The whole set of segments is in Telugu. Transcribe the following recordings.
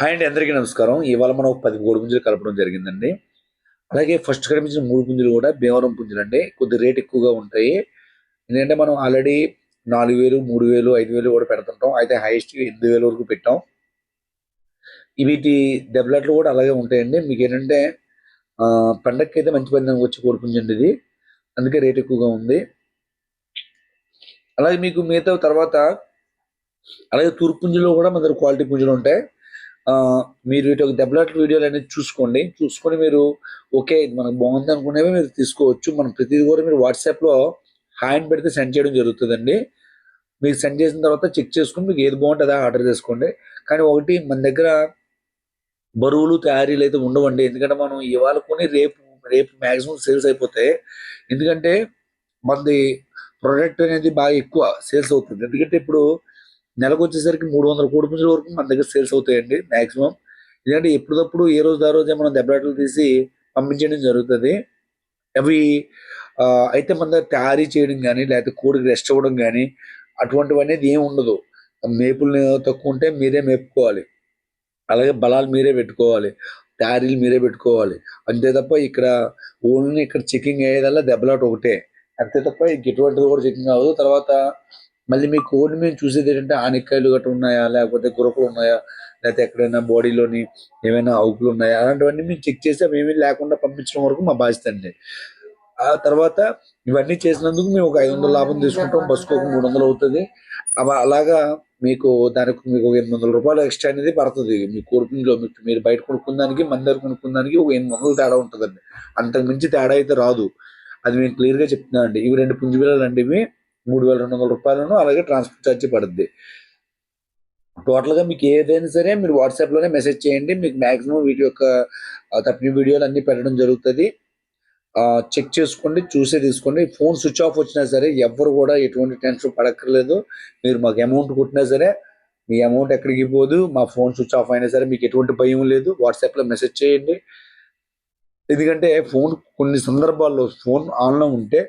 హాయ్ అండి అందరికీ నమస్కారం. ఇవాళ మనం పది కోడి పుంజులు కలపడం జరిగిందండి. అలాగే ఫస్ట్ కనిపించిన మూడు పుంజులు కూడా భీమవరం పుంజులు అండి. కొద్ది రేట్ ఎక్కువగా ఉంటాయి. ఎందుకంటే మనం ఆల్రెడీ నాలుగు వేలు మూడు వేలు ఐదు వేలు కూడా పెడుతుంటాం. అయితే హైయెస్ట్ ఎనిమిది వేల వరకు పెట్టాం. వీటి దెబ్బలాట్లు కూడా అలాగే ఉంటాయండి. మీకు ఏంటంటే పండగకి అయితే మంచి పందెం వచ్చి కోడి అండి ఇది. అందుకే రేట్ ఎక్కువగా ఉంది. అలాగే మీకు మిగతా తర్వాత అలాగే తూర్పుంజులో కూడా మన దగ్గర క్వాలిటీ పుంజులు ఉంటాయి. మీరు వీటి ఒక దెబ్బలాట వీడియోలు అనేది చూసుకోండి. చూసుకొని మీరు ఓకే ఇది మనకు బాగుంది అనుకునేవి మీరు తీసుకోవచ్చు. మనం ప్రతిదీ కూడా మీరు వాట్సాప్లో హ్యాండ్ పెడితే సెండ్ చేయడం జరుగుతుందండి. మీకు సెండ్ చేసిన తర్వాత చెక్ చేసుకుని మీకు ఏది బాగుంటుందో ఆర్డర్ చేసుకోండి. కానీ ఒకటి మన దగ్గర బరువులు తయారీలు అయితే ఉండవండి. ఎందుకంటే మనం ఇవాళ కొని రేపు రేపు మ్యాక్సిమం సేల్స్ అయిపోతాయి ఎందుకంటే మనది ప్రొడక్ట్ అనేది బాగా ఎక్కువ సేల్స్ అవుతుంది. ఎందుకంటే ఇప్పుడు నెలకు వచ్చేసరికి మూడు వందల కోడి పుంజుల వరకు మన దగ్గర సేల్స్ అవుతాయండి మాక్సిమం. ఎందుకంటే ఎప్పటికప్పుడు ఏ రోజు ఆ రోజే మనం దెబ్బలాటలు తీసి పంపించడం జరుగుతుంది. అవి అయితే మన దగ్గర తయారీ చేయడం కానీ లేకపోతే కోడికి రెస్ట్ అవ్వడం కానీ అటువంటివి అనేది ఏమి ఉండదు. మేపులు తక్కువ ఉంటే మీరే మేపుకోవాలి. అలాగే బలాలు మీరే పెట్టుకోవాలి. తయారీలు మీరే పెట్టుకోవాలి. అంతే తప్ప ఇక్కడ ఓన్లీ ఇక్కడ చెకింగ్ అయ్యేదల్లా దెబ్బలాట ఒకటే. అంతే తప్ప ఇంక ఎటువంటిది కూడా చెకింగ్ అవ్వదు. తర్వాత మళ్ళీ మీ కోడిని మేము చూసేది ఏంటంటే ఆనిక్కాయలు గట్రా ఉన్నాయా? లేకపోతే గురకలు ఉన్నాయా? లేకపోతే ఎక్కడైనా బాడీలోని ఏమైనా అవుకులు ఉన్నాయా? అలాంటివన్నీ మేము చెక్ చేసి అవి ఏమీ లేకుండా పంపించడం వరకు మా బాధ్యత అండి. ఆ తర్వాత ఇవన్నీ చేసినందుకు మేము ఒక ఐదు వందల లాభం తీసుకుంటాం. బస్సుకు ఒక మూడు వందలు అవుతుంది. అవి అలాగా మీకు దానికి మీకు ఒక ఎనిమిది వందల రూపాయలు ఎక్స్ట్రా అనేది పడుతుంది. మీ కోరుకునిలో మీకు మీరు బయట కొనుక్కున్న దానికి మన దగ్గర కొనుక్కున్న దానికి ఒక ఎనిమిది వందలు తేడా ఉంటుందండి. అంతకు మించి తేడా అయితే రాదు. అది మేము క్లియర్గా చెప్తున్నాను అండి ఇవి రెండు పుంజు అండి ఇవి. మూడు వేల రెండు వందల రూపాయలను అలాగే ట్రాన్స్పోర్ట్ ఛార్జీ పడుద్ది. టోటల్గా మీకు ఏదైనా సరే మీరు వాట్సాప్లోనే మెసేజ్ చేయండి మీకు మాక్సిమం వీటి యొక్క తప్పిన వీడియోలు అన్నీ పెట్టడం జరుగుతుంది. చెక్ చేసుకోండి చూసే తీసుకోండి. ఫోన్ స్విచ్ ఆఫ్ వచ్చినా సరే ఎవరు కూడా ఎటువంటి టెన్షన్ పడక్కర్లేదు. మీరు మాకు అమౌంట్ కొట్టినా సరే మీ అమౌంట్ ఎక్కడికి పోదు మా ఫోన్ స్విచ్ ఆఫ్ అయినా సరే మీకు ఎటువంటి భయం లేదు. వాట్సాప్లో మెసేజ్ చేయండి. ఎందుకంటే ఫోన్ కొన్ని సందర్భాల్లో ఫోన్ ఆన్లో ఉంటే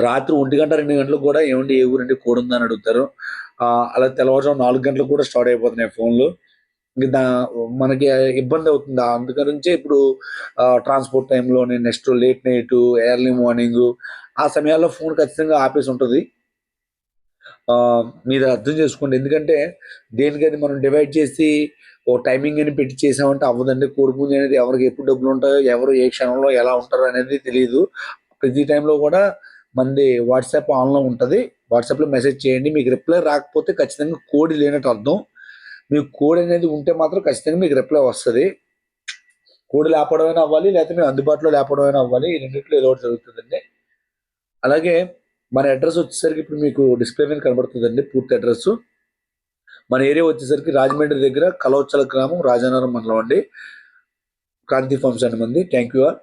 రాత్రి ఒంటి గంట రెండు గంటలకు కూడా ఏమండి ఏ ఊరండి? కోడి ఉందని అడుగుతారు అలా తెల్లవారుజాము నాలుగు గంటలకు కూడా స్టార్ట్ అయిపోతున్నాయి ఫోన్లు. దా- మనకి ఇబ్బంది అవుతుంది. అందుకనుంచే ఇప్పుడు ట్రాన్స్పోర్ట్ టైంలోని next late night early morning ఆ సమయాల్లో ఫోన్ ఖచ్చితంగా ఆపేసి ఉంటుంది. మీరు అర్థం చేసుకోండి. ఎందుకంటే దేనికది మనం డివైడ్ చేసి ఓ టైమింగ్ అని పెట్టి చేసామంటే అవ్వదండి. కోడిపుంజి అనేది ఎవరికి ఎప్పుడు డబ్బులు ఉంటాయో ఎవరు ఏ క్షణంలో ఎలా ఉంటారో అనేది తెలియదు ప్రతి టైంలో కూడా మంది వాట్సాప్ ఆన్లో ఉంటుంది. వాట్సాప్లో మెసేజ్ చేయండి. మీకు రిప్లై రాకపోతే ఖచ్చితంగా కోడి లేనట్టు అర్థం. మీకు కోడ్ అనేది ఉంటే మాత్రం ఖచ్చితంగా మీకు రిప్లై వస్తుంది. కోడ్ లేపడమైనా అవ్వాలి లేకపోతే మేము అందుబాటులో లేపడమైనా అవ్వాలి. ఈ రెండింటిలో ఏదో ఒకటి జరుగుతుందండి. అలాగే మన అడ్రస్ వచ్చేసరికి ఇప్పుడు మీకు డిస్ప్లే మీద కనబడుతుందండి పూర్తి అడ్రస్ మన ఏరియా వచ్చేసరికి రాజమండ్రి దగ్గర కలవచ్చల గ్రామం రాజానగరం మండలం అండి. క్రాంతి ఫార్మ్స్ అండి మంది. Thank you all.